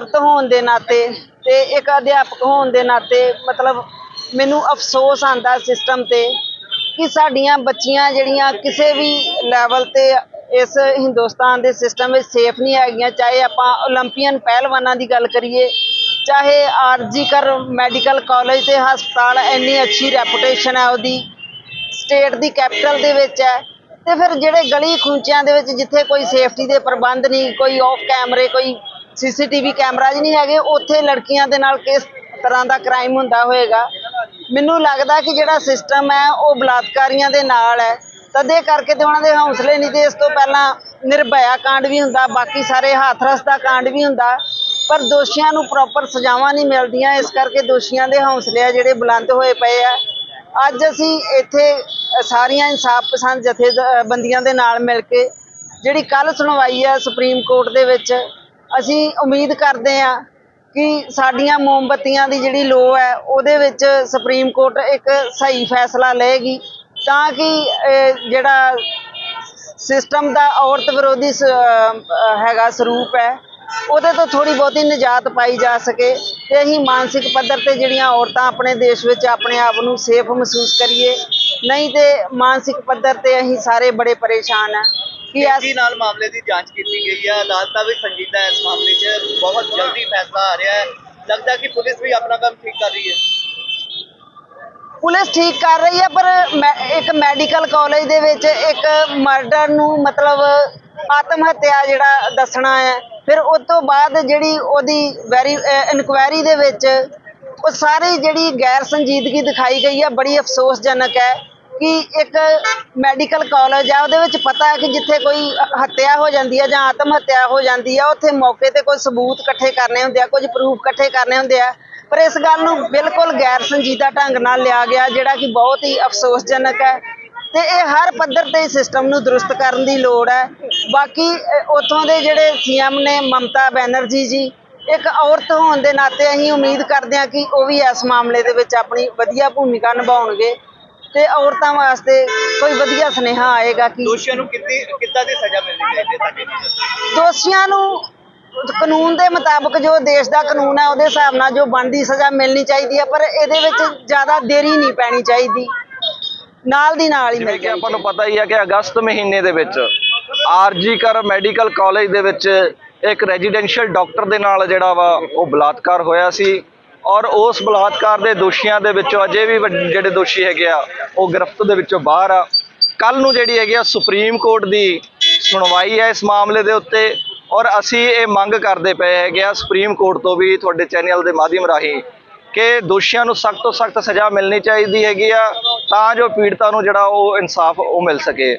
ਔਰਤ ਹੋਣ ਦੇ ਨਾਤੇ ਤੇ ਇੱਕ ਅਧਿਆਪਕ ਹੋਣ ਦੇ ਨਾਤੇ ਮਤਲਬ ਮੈਨੂੰ ਅਫਸੋਸ ਆਂਦਾ ਸਿਸਟਮ ਤੇ ਕਿ ਸਾਡੀਆਂ ਬੱਚੀਆਂ ਜਿਹੜੀਆਂ ਕਿਸੇ ਵੀ ਲੈਵਲ ਤੇ ਇਸ ਹਿੰਦੁਸਤਾਨ ਦੇ ਸਿਸਟਮ ਵਿੱਚ ਸੇਫ ਨਹੀਂ ਹੈਗੀਆਂ, ਚਾਹੇ ਆਪਾਂ 올림픽ੀਅਨ ਪਹਿਲਵਾਨਾਂ ਦੀ ਗੱਲ ਕਰੀਏ, ਚਾਹੇ ਆਰਜੀ ਕਰ ਮੈਡੀਕਲ ਕਾਲਜ ਤੇ ਹਸਪਤਾਲ ਇੰਨੀ ਅੱਛੀ ਰੈਪੂਟੇਸ਼ਨ ਹੈ ਉਹਦੀ ਸਟੇਟ ਦੀ ਕੈਪੀਟਲ ਦੇ ਵਿੱਚ ਹੈ, ਤੇ ਫਿਰ ਜਿਹੜੇ ਗਲੀ ਖੂੰਚਿਆਂ ਦੇ ਵਿੱਚ ਜਿੱਥੇ ਕੋਈ ਸੇਫਟੀ ਦੇ ਪ੍ਰਬੰਧ ਨਹੀਂ, ਕੋਈ ਆਫ ਕੈਮਰੇ ਕੋਈ ਸੀਸੀਟੀਵੀ ਕੈਮਰਾ ਨਹੀਂ ਹੈਗੇ, ਉੱਥੇ ਲੜਕੀਆਂ ਦੇ ਨਾਲ ਕਿਸ ਤਰ੍ਹਾਂ ਦਾ ਕ੍ਰਾਈਮ ਹੁੰਦਾ ਹੋਏਗਾ? ਮੈਨੂੰ ਲੱਗਦਾ ਕਿ ਜਿਹੜਾ ਸਿਸਟਮ ਹੈ, ਉਹ ਬਲਾਤਕਾਰੀਆਂ ਦੇ ਨਾਲ ਹੈ। ਤਦੇ ਕਰਕੇ ਤੇ ਉਹਨਾਂ ਦੇ ਹੌਸਲੇ ਨਹੀਂ ਤੇ ਇਸ ਤੋਂ ਪਹਿਲਾਂ ਨਿਰਭਇਆ ਕਾਂਡ ਵੀ ਹੁੰਦਾ, ਬਾਕੀ ਸਾਰੇ ਹਾਥਰਸ ਦਾ ਕਾਂਡ ਵੀ ਹੁੰਦਾ। ਪਰ ਦੋਸ਼ੀਆਂ ਨੂੰ ਪ੍ਰੋਪਰ ਸਜ਼ਾਵਾਂ ਨਹੀਂ ਮਿਲਦੀਆਂ, ਇਸ ਕਰਕੇ ਦੋਸ਼ੀਆਂ ਦੇ ਹੌਸਲੇ ਆ ਜਿਹੜੇ ਬੁਲੰਦ ਹੋਏ ਪਏ ਆ। ਅੱਜ ਅਸੀਂ ਇੱਥੇ ਸਾਰੀਆਂ ਇਨਸਾਫ ਪਸੰਦ ਜਥੇਬੰਦੀਆਂ ਦੇ ਨਾਲ ਮਿਲ ਕੇ, ਜਿਹੜੀ ਕੱਲ ਸੁਣਵਾਈ ਆ ਸੁਪਰੀਮ ਕੋਰਟ ਦੇ ਵਿੱਚ ਅਸੀਂ ਉਮੀਦ ਕਰਦੇ ਆ ਕਿ ਸਾਡੀਆਂ ਮੋਮਬੱਤੀਆਂ ਦੀ ਜਿਹੜੀ ਲੋ ਹੈ, ਉਹਦੇ ਵਿੱਚ ਸੁਪਰੀਮ ਕੋਰਟ ਇੱਕ ਸਹੀ ਫੈਸਲਾ ਲਏਗੀ ਤਾਂ ਕਿ ਜਿਹੜਾ ਸਿਸਟਮ ਦਾ ਔਰਤ ਵਿਰੋਧੀ ਹੈਗਾ ਸਰੂਪ ਹੈ, ਉਹਦੇ ਤੋਂ ਥੋੜੀ ਬਹੁਤੀ ਨਿਜਾਤ ਪਾਈ ਜਾ ਸਕੇ ਤੇ ਅਸੀਂ ਮਾਨਸਿਕ ਪੱਧਰ ਤੇ ਜਿਹੜੀਆਂ ਔਰਤਾਂ ਆਪਣੇ ਦੇਸ਼ ਵਿੱਚ ਆਪਣੇ ਆਪ ਨੂੰ ਸੇਫ ਮਹਿਸੂਸ ਕਰੀਏ। ਨਹੀਂ ਤੇ ਮਾਨਸਿਕ ਪੱਧਰ ਤੇ ਅਸੀਂ ਸਾਰੇ ਬੜੇ ਪਰੇਸ਼ਾਨ ਆ ਕਿ ਤੇਜ਼ੀ ਨਾਲ ਮਾਮਲੇ ਦੀ ਜਾਂਚ ਕੀਤੀ ਗਈ ਹੈ। ਅਦਾਲਤਾਂ ਵੀ ਸੰਜੀਦਾ ਹੈ ਇਸ ਮਾਮਲੇ 'ਚ। ਬਹੁਤ ਜਲਦੀ ਫੈਸਲਾ ਆ ਰਿਹਾ ਹੈ। ਲੱਗਦਾ ਕਿ ਪੁਲਿਸ ਵੀ ਆਪਣਾ ਕੰਮ ਠੀਕ ਕਰ ਰਹੀ ਹੈ। ਪੁਲਿਸ ਠੀਕ ਕਰ ਰਹੀ ਹੈ ਪਰ ਇੱਕ ਮੈਡੀਕਲ ਕਾਲਜ ਦੇ ਵਿੱਚ ਇੱਕ ਮਰਡਰ ਨੂੰ ਮਤਲਬ ਆਤਮ ਹੱਤਿਆ ਜਿਹੜਾ ਦੱਸਣਾ ਹੈ। ਫਿਰ ਉਸ ਤੋਂ ਬਾਅਦ ਜਿਹੜੀ ਉਹਦੀ ਵੈਰੀ ਇਨਕੁਆਇਰੀ ਦੇ ਵਿੱਚ ਉਹ ਸਾਰੀ ਜਿਹੜੀ ਗੈਰ ਸੰਜੀਦਗੀ ਦਿਖਾਈ ਗਈ ਹੈ ਬੜੀ ਅਫਸੋਸਜਨਕ ਹੈ। ਕਿ ਇੱਕ ਮੈਡੀਕਲ ਕਾਲਜ ਆ ਉਹਦੇ ਵਿੱਚ ਪਤਾ ਹੈ ਕਿ ਜਿੱਥੇ ਕੋਈ ਹੱਤਿਆ ਹੋ ਜਾਂਦੀ ਹੈ ਜਾਂ ਆਤਮ ਹੱਤਿਆ ਹੋ ਜਾਂਦੀ ਹੈ ਉੱਥੇ ਮੌਕੇ ਤੇ ਕੋਈ ਸਬੂਤ ਇਕੱਠੇ ਕਰਨੇ ਹੁੰਦੇ ਆ ਕੁਝ ਪ੍ਰੂਫ ਇਕੱਠੇ ਕਰਨੇ ਹੁੰਦੇ ਆ। ਪਰ ਇਸ ਗੱਲ ਨੂੰ ਬਿਲਕੁਲ ਗੈਰ ਸੰਜੀਦਾ ਢੰਗ ਨਾਲ ਲਿਆ ਗਿਆ ਜਿਹੜਾ ਕਿ ਬਹੁਤ ਹੀ ਅਫਸੋਸਜਨਕ ਹੈ। ਤੇ ਇਹ ਹਰ ਪੱਧਰ ਤੇ ਸਿਸਟਮ ਨੂੰ ਦਰੁਸਤ ਕਰਨ ਦੀ ਲੋੜ ਹੈ। ਬਾਕੀ ਅ, ਉੱਥੋਂ ਦੇ ਜਿਹੜੇ ਸੀਐਮ ਨੇ ਮਮਤਾ ਬੈਨਰਜੀ ਜੀ ਇੱਕ ਔਰਤ ਹੋਣ ਦੇ ਨਾਤੇ ਅਸੀਂ ਉਮੀਦ ਕਰਦੇ ਹਾਂ ਕਿ ਉਹ ਵੀ ਇਸ ਮਾਮਲੇ ਦੇ ਵਿੱਚ ਆਪਣੀ ਵਧੀਆ ਭੂਮਿਕਾ ਨਿਭਾਉਣਗੇ। ਤੇ ਔਰਤਾਂ ਵਾਸਤੇ ਕੋਈ ਵਧੀਆ ਸੁਨੇਹਾ ਆਏਗਾ ਕਿ ਦੋਸ਼ੀਆਂ ਨੂੰ ਕਿੰਨੀ ਕਿੱਦਾਂ ਦੀ ਸਜ਼ਾ ਮਿਲਣੀ ਚਾਹੀਦੀ ਹੈ ਤੁਹਾਡੇ ਨਾਲ? ਦੋਸ਼ੀਆਂ ਨੂੰ ਕਾਨੂੰਨ ਦੇ ਮੁਤਾਬਕ ਜੋ ਦੇਸ਼ ਦਾ ਕਾਨੂੰਨ ਹੈ ਉਹਦੇ ਹਿਸਾਬ ਨਾਲ ਜੋ ਬਣਦੀ ਸਜ਼ਾ ਮਿਲਣੀ ਚਾਹੀਦੀ ਹੈ ਪਰ ਇਹਦੇ ਵਿੱਚ ਜ਼ਿਆਦਾ ਦੇਰੀ ਨਹੀਂ ਪੈਣੀ ਚਾਹੀਦੀ। ਨਾਲ ਦੀ ਨਾਲ ਹੀ ਮਿਲ ਕਿ ਆਪਾਂ ਨੂੰ ਪਤਾ ਹੀ ਹੈ ਕਿ ਅਗਸਤ ਮਹੀਨੇ ਦੇ ਵਿੱਚ ਆਰਜੀਕਰ ਮੈਡੀਕਲ ਕਾਲਜ ਦੇ ਵਿੱਚ ਇੱਕ ਰੈਜ਼ੀਡੈਂਸ਼ੀਅਲ ਡਾਕਟਰ ਦੇ ਨਾਲ ਜਿਹੜਾ ਵਾ ਉਹ ਬਲਾਤਕਾਰ ਹੋਇਆ ਸੀ। ਔਰ ਉਸ ਬਲਾਤਕਾਰ ਦੇ ਦੋਸ਼ੀਆਂ ਦੇ ਵਿੱਚੋਂ ਅਜੇ ਵੀ ਵੱਡ- ਜਿਹੜੇ ਦੋਸ਼ੀ ਹੈਗੇ ਆ, ਉਹ ਗ੍ਰਿਫਤ ਦੇ ਵਿੱਚੋਂ ਬਾਹਰ ਆ। ਕੱਲ ਨੂੰ ਜਿਹੜੀ ਹੈਗੀ ਆ ਸੁਪਰੀਮ ਕੋਰਟ ਦੀ ਸੁਣਵਾਈ ਹੈ ਇਸ ਮਾਮਲੇ ਦੇ ਉੱਤੇ ਔਰ ਅਸੀਂ ਇਹ ਮੰਗ ਕਰਦੇ ਪਏ ਹੈਗੇ ਆ ਸੁਪਰੀਮ ਕੋਰਟ ਤੋਂ ਵੀ ਤੁਹਾਡੇ ਚੈਨਲ ਦੇ ਮਾਧਿਅਮ ਰਾਹੀਂ ਕਿ ਦੋਸ਼ੀਆਂ ਨੂੰ ਸਖਤ ਤੋਂ ਸਖਤ ਸਜ਼ਾ ਮਿਲਣੀ ਚਾਹੀਦੀ ਹੈਗੀ ਆ, ਤਾਂ ਜੋ ਪੀੜਤਾਂ ਨੂੰ ਜਿਹੜਾ ਉਹ ਇਨਸਾਫ ਉਹ ਮਿਲ ਸਕੇ।